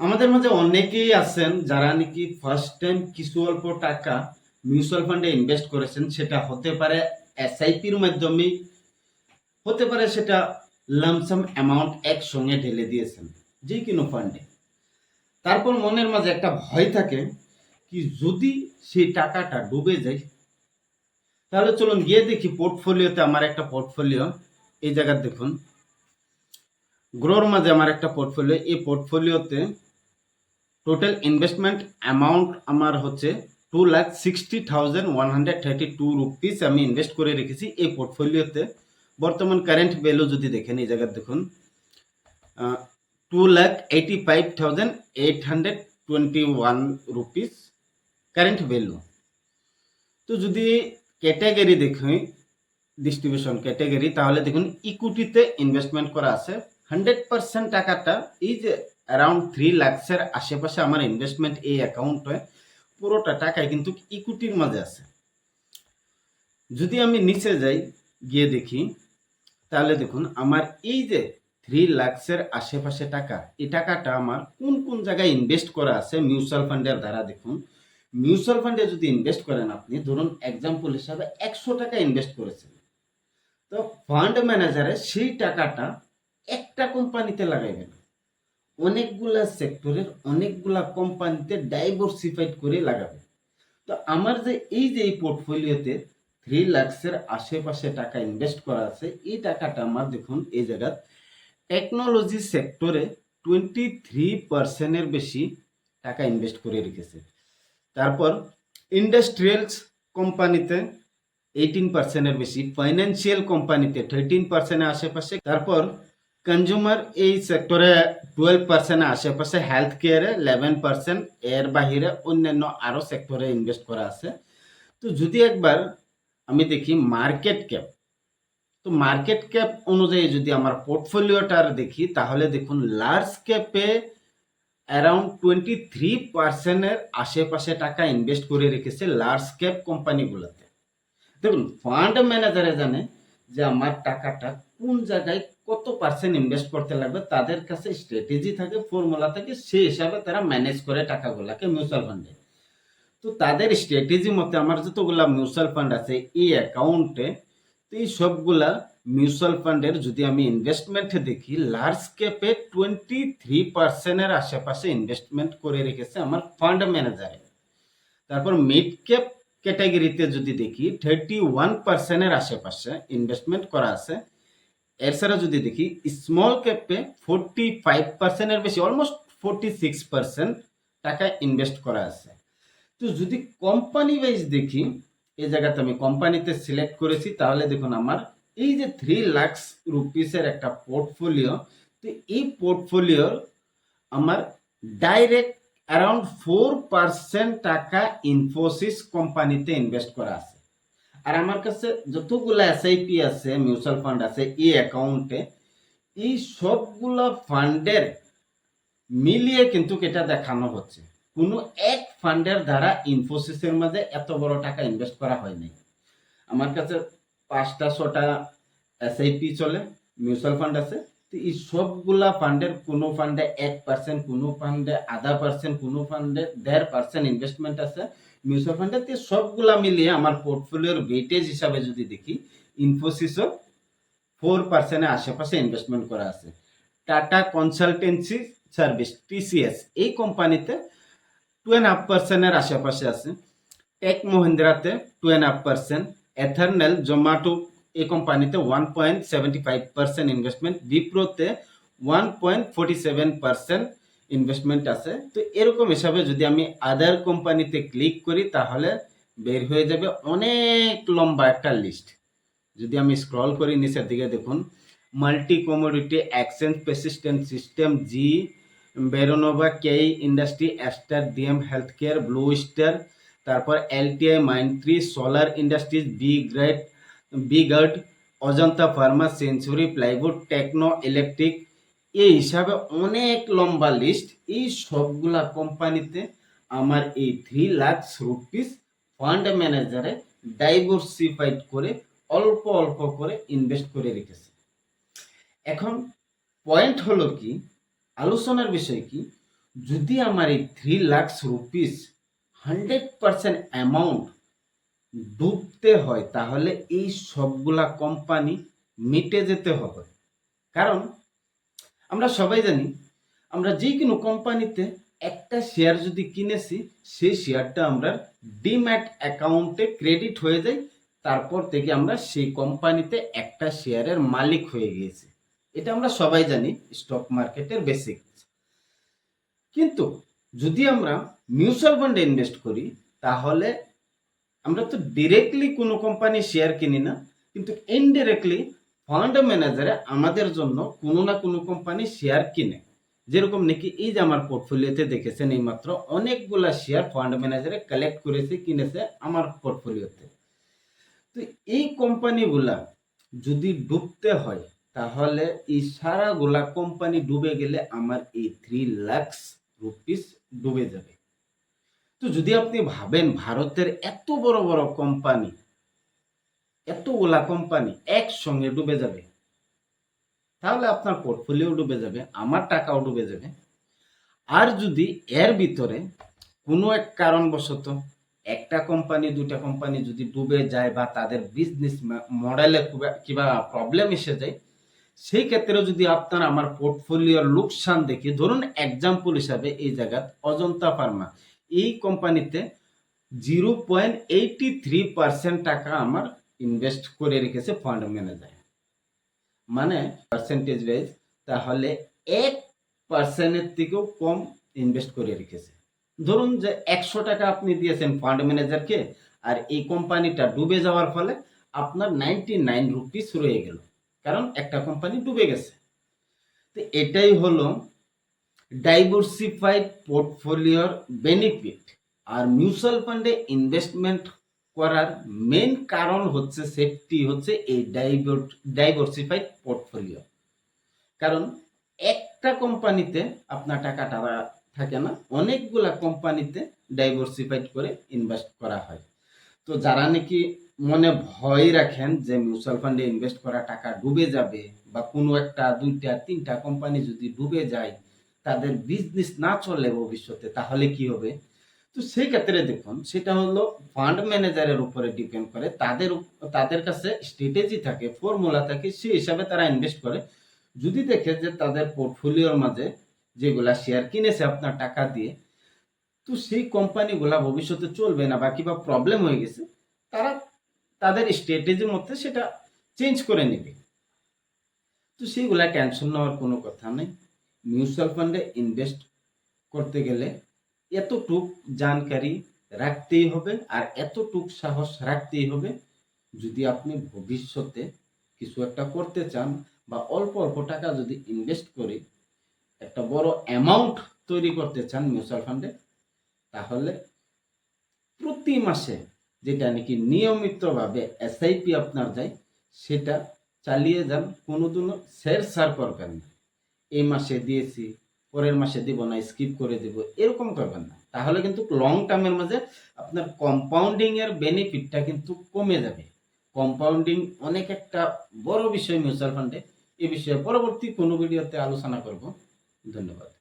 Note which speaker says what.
Speaker 1: আমাদের মাঝে অনেকেই আছেন যারা নাকি ফার্স্ট টাইম কিছু অল্প টাকা মিউচুয়াল ফান্ডে ইনভেস্ট করেছেন, সেটা হতে পারে এসআইপির মাধ্যমে, হতে পারে সেটা লামসাম অ্যামাউন্ট একসঙ্গে ঢেলে দিয়েছেন, যে কোনো ফান্ডে তারপর মনের মাঝে একটা ভয় থাকে কি যদি সেই টাকাটা ডুবে যায়, তাহলে চলুন গিয়ে দেখি পোর্টফোলিওতে আমার একটা পোর্টফোলিও এই জায়গার দেখুন। গ্রোর মাঝে আমার একটা পোর্টফোলিও এই পোর্টফোলিওতে টোটাল ইনভেস্টমেন্ট অ্যামাউন্ট আমার হচ্ছে two lakh sixty thousand one hundred thirty two rupees আমি ইনভেস্ট করে রেখেছি এই পোর্টফোলিওতে বর্তমান কারেন্ট ভ্যালু যদি দেখেন, এই জায়গায় দেখুন two lakh eighty five thousand eight hundred twenty one rupees current value তো যদি ক্যাটাগরি দেখি ডিস্ট্রিবিউশন ক্যাটাগরি তাহলে দেখুন ইকুইটিতে ইনভেস্টমেন্ট করা আছে। হান্ড্রেড পার্সেন্ট টাকাটা, এই যে অ্যারাউন্ড থ্রি লাখসের আশেপাশে আমার ইনভেস্টমেন্ট এই অ্যাকাউন্টে পুরোটা টাকায় কিন্তু ইকুইটির মাঝে আছে। যদি আমি নিচে যাই, গিয়ে দেখি, তাহলে দেখুন, আমার এই যে থ্রি লাখসের আশেপাশে টাকা, এই টাকাটা আমার কোন কোন জায়গায় ইনভেস্ট করা আছে মিউচুয়াল ফান্ডের দ্বারা দেখুন। মিউচুয়াল ফান্ডে যদি ইনভেস্ট করেন আপনি, ধরুন এক্সাম্পল হিসাবে একশো টাকা ইনভেস্ট করেছেন। তো ফান্ড ম্যানেজারে সেই টাকাটা একটা কোম্পানিতে লাগাইবে না অনেকগুলা সেক্টরের অনেকগুলা কোম্পানিতে ডাইভার্সিফাইড করে লাগাবে। তো আমার যে এই যে এই পোর্টফোলিওতে থ্রি লাখসের আশেপাশে টাকা ইনভেস্ট করা আছে, এই টাকাটা আমার দেখুন এই জায়গার টেকনোলজি সেক্টরে টোয়েন্টি থ্রি পার্সেন্টের বেশি টাকা ইনভেস্ট করে রেখেছে। তারপর ইন্ডাস্ট্রিয়ালস কোম্পানিতে এইটিন পার্সেন্টের বেশি ফাইন্যান্সিয়াল কোম্পানিতে থার্টিন পার্সেন্টের আশেপাশে, তারপর কনজিউমার এই সেক্টরে টুয়েলভ পার্সেন্টের আশেপাশে হেলথ কেয়ারে ইলেভেন পার্সেন্ট এর বাহিরে অন্যান্য আরও সেক্টরে ইনভেস্ট করা আছে। তো যদি একবার আমি দেখি মার্কেট ক্যাপ তো মার্কেট ক্যাপ অনুযায়ী যদি আমার পোর্টফোলিওটার দেখি, তাহলে দেখুন লার্জ ক্যাপে অ্যারাউন্ড টোয়েন্টি থ্রি পার্সেন্টের আশেপাশে টাকা ইনভেস্ট করে রেখেছে লার্জ ক্যাপ কোম্পানিগুলোতে দেখুন ফান্ড ম্যানেজারে জানে যে আমার টাকাটা কোন জায়গায় কত পার্সেন্ট ইনভেস্ট করতে লাগবে তাদের কাছে স্ট্র্যাটেজি থাকে ফর্মুলা থাকে সেই হিসাবে তারা ম্যানেজ করে টাকাগুলোকে মিউচুয়াল ফান্ডে তো তাদের স্ট্র্যাটেজি মতে আমার যতগুলা মিউচুয়াল ফান্ড আছে, এই অ্যাকাউন্টে তো এই সবগুলা মিউচুয়াল ফান্ডের যদি আমি ইনভেস্টমেন্ট দেখি লার্জ ক্যাপে টোয়েন্টি থ্রি পার্সেন্টের আশেপাশে ইনভেস্টমেন্ট করে রেখেছে আমার ফান্ড ম্যানেজারে তারপর মিড ক্যাপ ক্যাটাগরিতে যদি দেখি থার্টি ওয়ান পার্সেন্টের আশেপাশে ইনভেস্টমেন্ট করা আছে এছাড়া যদি দেখি স্মল ক্যাপে ফোরটি ফাইভ পার্সেন্টের বেশি অলমোস্ট ফোরটি সিক্স পার্সেন্ট টাকা ইনভেস্ট করা আছে। তো যদি কোম্পানি ওয়াইজ দেখি, এই জায়গাতে আমি কোম্পানিতে সিলেক্ট করেছি, তাহলে দেখুন আমার এই যে থ্রি লাখস রুপিসের একটা পোর্টফোলিও তো এই পোর্টফোলিওর আমার ডাইরেক্ট অ্যারাউন্ড ফোর পার্সেন্ট টাকা ইনফোসিস কোম্পানিতে ইনভেস্ট করা আছে। আর আমার কাছে যতগুলো এসআইপি আছে মিউচুয়াল ফান্ড আছে, এই অ্যাকাউন্টে এই সবগুলো ফান্ডের মিলিয়ে কিন্তু এটা দেখানো হচ্ছে। কোনো এক ফান্ডের দ্বারা ইনফোসিসের মাঝে এত বড় টাকা ইনভেস্ট করা হয়নি আমার কাছে পাঁচটা, ছটা এসআইপি চলে মিউচুয়াল ফান্ড আছে। তো এই সবগুলা ফান্ডের কোনো ফান্ডে এক পার্সেন্ট কোনো ফান্ডে আধা পার্সেন্ট কোনো ফান্ডে দেড় পার্সেন্ট ইনভেস্টমেন্ট আছে। মিউচুয়াল ফান্ডে তো সবগুলা মিলিয়ে আমার পোর্টফোলিওর ওয়েটেজ হিসাবে যদি দেখি ইনফোসিসও ফোর পার্সেন্টের আশেপাশে ইনভেস্টমেন্ট করা আছে। টাটা কনসালটেন্সি সার্ভিস টিসিএস এই কোম্পানিতে টু অ্যান্ড হাফ পার্সেন্টের আশেপাশে আছে। Tech মহিন্দ্রাতে two and half percent Eternal Zomato এই কোম্পানিতে one point seventy five percent investment বিপ্রোতে one point forty seven percent investment আছে। তো এরকম হিসাবে যদি আমি আদার কোম্পানিতে ক্লিক করি, তাহলে বের হয়ে যাবে অনেক লম্বা একটা লিস্ট যদি আমি স্ক্রল করি, নিচের দিকে দেখুন multi commodity exchange persistent system জি বেরোনোভা K industry Aster DM health care blue star তারপর LTI Mindtree solar industries B grade B guard Ajanta pharma century plywood techno electric এই হিসাবে অনেক লম্বা লিস্ট এই সবগুলা কোম্পানিতে আমার এই থ্রি লাখ রুপিস ফান্ড ম্যানেজারে ডাইভার্সিফাইড করে অল্প অল্প করে ইনভেস্ট করে রেখেছে। এখন পয়েন্ট হলো কি, আলোচনার বিষয় কি, যদি আমার এই three lakhs rupees hundred percent amount ডুবতে হয়, তাহলে এই সবগুলা কোম্পানি মিটে যেতে হবে। কারণ আমরা সবাই জানি, আমরা যে কোনো কোম্পানিতে একটা শেয়ার যদি কিনেছি, সেই শেয়ারটা আমরা ডিম্যাট অ্যাকাউন্টে ক্রেডিট হয়ে যায়, তারপর থেকে আমরা সেই কোম্পানিতে একটা শেয়ারের মালিক হয়ে গিয়েছি। এটা আমরা সবাই জানি স্টক মার্কেটের বেসিক কিন্তু যদি আমরা মিউচুয়াল ফান্ডে ইনভেস্ট করি, তাহলে আমরা তো ডিরেক্টলি কোনো কোম্পানি শেয়ার কিনি না, কিন্তু ইনডিরেক্টলি ফান্ড ম্যানেজারে আমাদের জন্য কোনো না কোনো কোম্পানি শেয়ার কিনে। যেরকম নাকি এই যে আমার পোর্টফোলিওতে দেখেছেন এইমাত্র অনেকগুলা শেয়ার ফান্ড ম্যানেজারে কালেক্ট করেছে, কিনেছে আমার পোর্টফোলিওতে তো। এই কোম্পানিগুলা যদি ডুবতে হয়, তাহলে এই সারাগুলা কোম্পানি ডুবে গেলে আমার এই থ্রি লাখস রুপিস ডুবে যাবে। তো যদি আপনি ভাবেন ভারতের এত বড় বড় কোম্পানি এতগুলা কোম্পানি একসঙ্গে ডুবে যাবে। তাহলে আপনার পোর্টফোলিও ডুবে যাবে, আমার টাকাও ডুবে যাবে। আর যদি এর ভিতরে কোনো এক কারণবশত একটা কোম্পানি দুটা কোম্পানি যদি ডুবে যায় বা তাদের বিজনেস মডেলে কিবা প্রবলেম এসে যায়, সেই ক্ষেত্রে যদি আপনার আমার পোর্টফোলিওর লোকসান দেখি, ধরুন এক্সাম্পল হিসাবে এই জায়গাত অজন্তা ফার্মা, এই কোম্পানিতে zero point eighty three percent টাকা আমার ইনভেস্ট করে রেখেছে ফান্ড ম্যানেজার মানে পার্সেন্টেজ ওয়াইজ তাহলে এক পার্সেন্টের থেকেও কম ইনভেস্ট করে রেখেছে। ধরুন যে একশো টাকা আপনি দিয়েছেন ফান্ড ম্যানেজারকে আর এই কোম্পানিটা ডুবে যাওয়ার ফলে আপনার নাইনটি নাইন রুপিস রয়ে গেল। কারণ একটা কোম্পানি ডুবে গেছে। তো এটাই হলো ডাইভার্সিফাইড পোর্টফোলিওর বেনিফিট আর মিউচুয়াল ফান্ডে ইনভেস্টমেন্ট করার মেন কারণ হচ্ছে সেফটি হচ্ছে এই ডাইভার্সিফাইড পোর্টফোলিও কারণ একটা কোম্পানিতে আপনার টাকাটা থাকে না, অনেকগুলা কোম্পানিতে ডাইভার্সিফাইড করে ইনভেস্ট করা হয়। তো যারা নাকি মনে ভয় রাখেন যে মিউচুয়াল ফান্ডে ইনভেস্ট করা টাকা ডুবে যাবে বা কোনো একটা দুইটা, তিনটা কোম্পানি যদি ডুবে যায়, তাদের বিজনেস না চলে ভবিষ্যতে, তাহলে কি হবে? তো সেই ক্ষেত্রে দেখুন, সেটা হলো ফান্ড ম্যানেজারের উপরে ডিপেন্ড করে। তাদের তাদের কাছে স্ট্র্যাটেজি থাকে ফর্মুলা থাকে সেই হিসাবে তারা ইনভেস্ট করে। যদি দেখে যে তাদের পোর্টফোলিওর মাঝে যেগুলা শেয়ার কিনেছে আপনার টাকা দিয়ে, তো সেই কোম্পানিগুলা ভবিষ্যতে চলবে না বা কিবা প্রবলেম হয়ে গেছে, তারা তাদের স্ট্র্যাটেজির মধ্যে সেটা চেঞ্জ করে নেবে। তো সেইগুলা টেনশন নেওয়ার কোনো কথা নেই। মিউচুয়াল ফান্ডে ইনভেস্ট করতে গেলে এতটুক জানকারি রাখতেই হবে আর এতটুক সাহস রাখতেই হবে যদি আপনি ভবিষ্যতে কিছু একটা করতে চান বা অল্প অল্প টাকা যদি ইনভেস্ট করে একটা বড় অ্যামাউন্ট তৈরি করতে চান মিউচুয়াল ফান্ডে তাহলে প্রতি মাসে যেটা নাকি নিয়মিতভাবে এসআইপি আপনার যায়, সেটা চালিয়ে যান, কোনোদিনও শেয়ার সার করবেন না। এই মাসে দিয়েছি পরের মাসে দিব না স্কিপ করে দিব, এরকম করবেন না। তাহলে কিন্তু লং টার্মের মাঝে আপনার কম্পাউন্ডিং এর বেনিফিটটা কিন্তু কমে যাবে। কম্পাউন্ডিং অনেক একটা বড় বিষয় মিউচুয়াল ফান্ডে এ। বিষয়ে পরবর্তী কোনো ভিডিওতে আলোচনা করব। ধন্যবাদ।